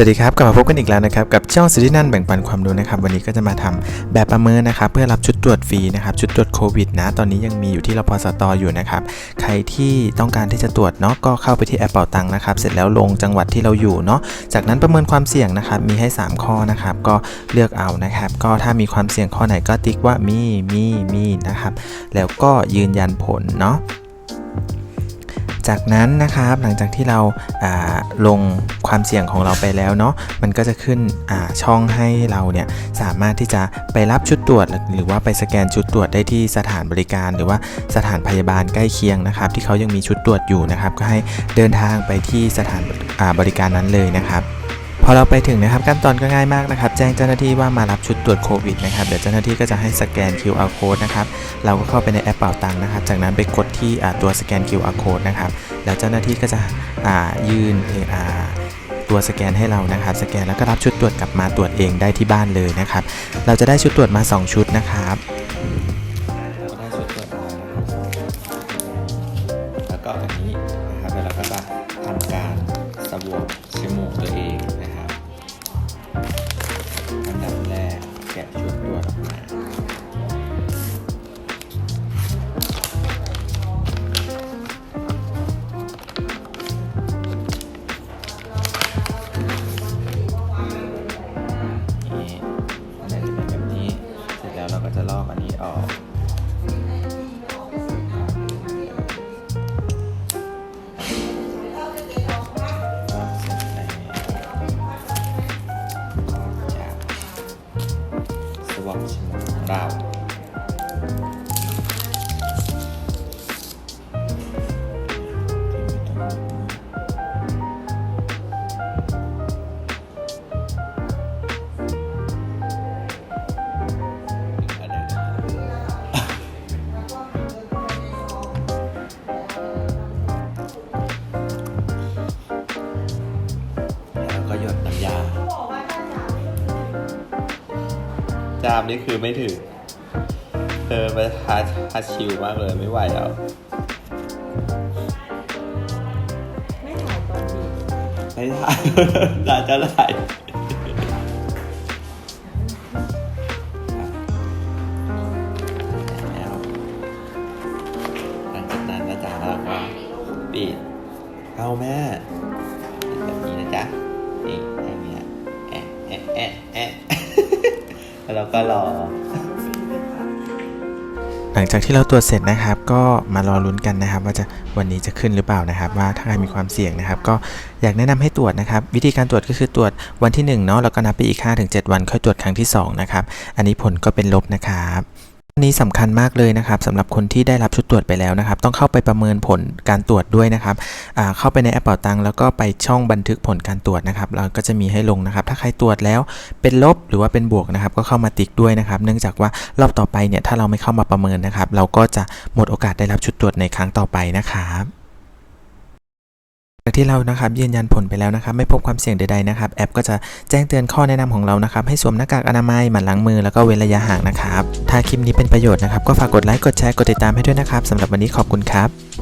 สวัสดีครับกลับมาพบกันอีกแล้วนะครับกับช่องสิรินันแบ่งปันความรู้นะครับวันนี้ก็จะมาทำแบบประเมินนะครับเพื่อรับชุดตรวจฟรีนะครับชุดตรวจโควิดนะตอนนี้ยังมีอยู่ที่รพสตอยู่นะครับใครที่ต้องการที่จะตรวจเนาะก็เข้าไปที่แอปเป่าตังค์นะครับเสร็จแล้วลงจังหวัดที่เราอยู่เนาะจากนั้นประเมินความเสี่ยงนะครับมีให้ 3 ข้อนะครับก็เลือกเอานะครับก็ถ้ามีความเสี่ยงข้อไหนก็ติ๊กว่ามีมีมีนะครับแล้วก็ยืนยันผลเนาะ จากนั้นนะครับหลังจากที่เราาลงความเสี่ยงของเราไปแล้วเนาะมันก็จะขึ้นช่องให้เราเนี่ยสามารถที่จะไปรับชุดตรวจ หรือว่าไปสแกนชุดตรวจได้ที่สถานบริการ หรือว่าสถานพยาบาลใกล้เคียงนะครับ ที่เขายังมีชุดตรวจอยู่นะครับ ก็ให้เดินทางไปที่สถานาบริการนั้นเลยนะครับ อเราไปถึงนะครับขั้นตอนก็ง่ายมากนะครับ แจ้งเจ้าหน้าที่ว่ามารับชุดตรวจโควิดนะครับเดี๋ยวเจ้าหน้าที่ก็จะให้สแกน QR code นะครับเราก็เข้าไปในแอปเป่าตังค์นะครับ จากนั้นไปกดที่ตัวสแกน QR code นะครับแล้วเจ้าหน้าที่ก็จะยื่นอ่าตัวสแกนให้เรานะครับ สแกนแล้วก็รับชุดตรวจกลับมาตรวจเองได้ที่บ้านเลยนะครับ เราจะได้ชุดตรวจมา 2 ชุดนะครับแล้วก็อันนี้นะครับแล้วเราก็จะทำการสวอปจมูกตัวเอง ดตรวจออกมานี่อันนี้จะเป็นแบบนี้ เสร็จแล้วเราก็จะลอกอันนี้ออก วอปชิมของเรา จามนี่คือไม่ถึง เธอไปฮาฮาชิลมากเลยไม่ไหวแล้ว ไม่ถ่ายตอนบีบไม่ถ่ายน่าจะถ่ายแล้วหลังจากนั้นนะจ๊ะเราก็ปิดเอาแม่ปิดแบบนี้นะจ๊ะนี่อย่างเงี้ยแอะแอะแอะแอะ แล้วก็รอ หลังจากที่เราตรวจเสร็จนะครับ ก็มารอลุ้นกันนะครับ ว่าจะวันนี้จะขึ้นหรือเปล่านะครับ ว่าถ้าใครมีความเสี่ยงนะครับ ก็อยากแนะนำให้ตรวจนะครับ วิธีการตรวจก็คือตรวจวันที่1เนาะแล้วก็นับไปอีก5-7วันค่อยตรวจครั้งที่2นะครับอันนี้ผลก็เป็นลบนะครับ นี้สำคัญมากเลยนะครับสำหรับคนที่ได้รับชุดตรวจไปแล้วนะครับ ต้องเข้าไปประเมินผลการตรวจด้วยนะครับเข้าไปในแอปเป่าตังค์แล้วก็ไปช่องบันทึกผลการตรวจนะครับเราก็จะมีให้ลงนะครับ ถ้าใครตรวจแล้วเป็นลบหรือว่าเป็นบวกนะครับ ก็เข้ามาติ๊กด้วยนะครับ เนื่องจากว่ารอบต่อไปเนี่ยถ้าเราไม่เข้ามาประเมินนะครับ เราก็จะหมดโอกาสได้รับชุดตรวจในครั้งต่อไปนะครับ ที่เรานะครับยืนยันผลไปแล้วนะครับไม่พบความเสี่ยงใดๆนะครับแอปก็จะแจ้งเตือนข้อแนะนำของเรานะครับให้สวมหน้ากากอนามัยหมั่นล้างมือแล้วก็เว้นระยะห่างนะครับถ้าคลิปนี้เป็นประโยชน์นะครับก็ฝากกดไลค์กดแชร์กดติดตามให้ด้วยนะครับสำหรับวันนี้ขอบคุณครับ